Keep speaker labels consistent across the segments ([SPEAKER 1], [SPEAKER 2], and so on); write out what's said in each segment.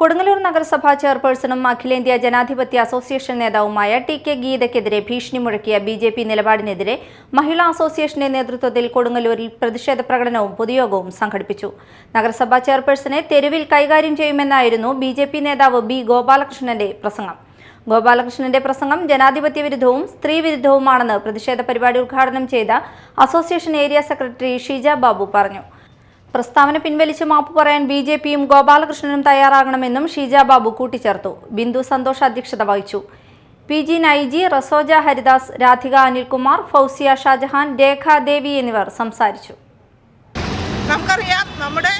[SPEAKER 1] കൊടുങ്ങല്ലൂർ നഗരസഭാ ചെയർപേഴ്സണും അഖിലേന്ത്യാ ജനാധിപത്യ അസോസിയേഷൻ നേതാവുമായ ടി കെ ഗീതയ്ക്കെതിരെ ഭീഷണി മുഴക്കിയ ബി ജെ പി നിലപാടിനെതിരെ മഹിളാ അസോസിയേഷന്റെ നേതൃത്വത്തിൽ കൊടുങ്ങല്ലൂരിൽ പ്രതിഷേധ പ്രകടനവും പൊതുയോഗവും സംഘടിപ്പിച്ചു. നഗരസഭാ ചെയർപേഴ്സണെ തെരുവിൽ കൈകാര്യം ചെയ്യുമെന്നായിരുന്നു ബി ജെ പി നേതാവ് ബി ഗോപാലകൃഷ്ണന്റെ പ്രസംഗം. ഗോപാലകൃഷ്ണന്റെ പ്രസംഗം ജനാധിപത്യ വിരുദ്ധവും സ്ത്രീ വിരുദ്ധവുമാണെന്ന് പ്രതിഷേധ പരിപാടി ഉദ്ഘാടനം ചെയ്ത association area secretary Sheeja Babu പറഞ്ഞു. പ്രസ്താവന പിൻവലിച്ച് മാപ്പ് പറയാൻ ബി ജെ പിയും ഗോപാലകൃഷ്ണനും തയ്യാറാകണമെന്നും ഷീജ ബാബു കൂട്ടിച്ചേർത്തു. ബിന്ദു സന്തോഷ് അധ്യക്ഷത വഹിച്ചു. പി ജി നൈജി റസോജ ഹരിദാസ് രാധിക അനിൽകുമാർ ഫൗസിയ ഷാജഹാൻ രേഖ ദേവി എന്നിവർ സംസാരിച്ചു.
[SPEAKER 2] നമുക്കറിയാം നമ്മുടെ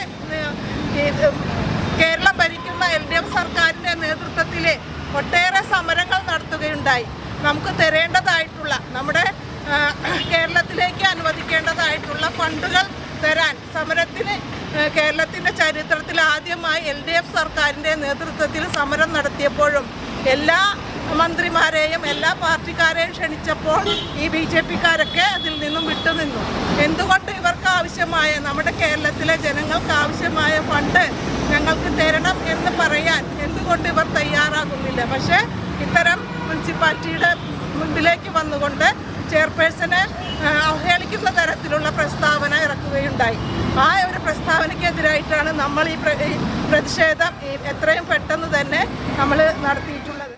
[SPEAKER 2] കേരളം ഭരിക്കുന്ന എൽ ഡി എഫ് സർക്കാരിന്റെ നേതൃത്വത്തിൽ ഒട്ടേറെ സമരങ്ങൾ നടത്തുകയുണ്ടായി. നമുക്ക് തരേണ്ടതായിട്ടുള്ള നമ്മുടെ കേരളത്തിലേക്ക് അനുവദിക്കേണ്ടതായിട്ടുള്ള ഫണ്ടുകൾ തരാൻ സമരത്തിന് കേരളത്തിന്റെ ചരിത്രത്തിൽ ആദ്യമായി എൽ ഡി എഫ് സർക്കാരിന്റെ നേതൃത്വത്തിൽ സമരം നടത്തിയപ്പോഴും എല്ലാ മന്ത്രിമാരെയും എല്ലാ പാർട്ടിക്കാരെയും ക്ഷണിച്ചപ്പോൾ ഈ ബി ജെ പിക്കാരൊക്കെ അതിൽ നിന്നും വിട്ടുനിന്നു. എന്തുകൊണ്ട് ഇവർക്ക് ആവശ്യമായ നമ്മുടെ കേരളത്തിലെ ജനങ്ങൾക്ക് ആവശ്യമായ ഫണ്ട് ഞങ്ങൾക്ക് തരണം എന്ന് പറയാൻ എന്തുകൊണ്ട് ഇവർ തയ്യാറാകുന്നില്ല? പക്ഷേ ഇത്തരം മുനിസിപ്പാലിറ്റിയുടെ മുൻപിലേക്ക് വന്നുകൊണ്ട് ചെയർപേഴ്സനെ അവഹേളിക്കുന്ന തരത്തിലുള്ള പ്രസ്താവന ഇറക്കുകയുണ്ടായി. ആ ഒരു പ്രസ്താവനയ്ക്കെതിരായിട്ടാണ് നമ്മൾ ഈ പ്രതിഷേധം എത്രയും പെട്ടെന്ന് തന്നെ നമ്മൾ നടത്തിയിട്ടുള്ളത്.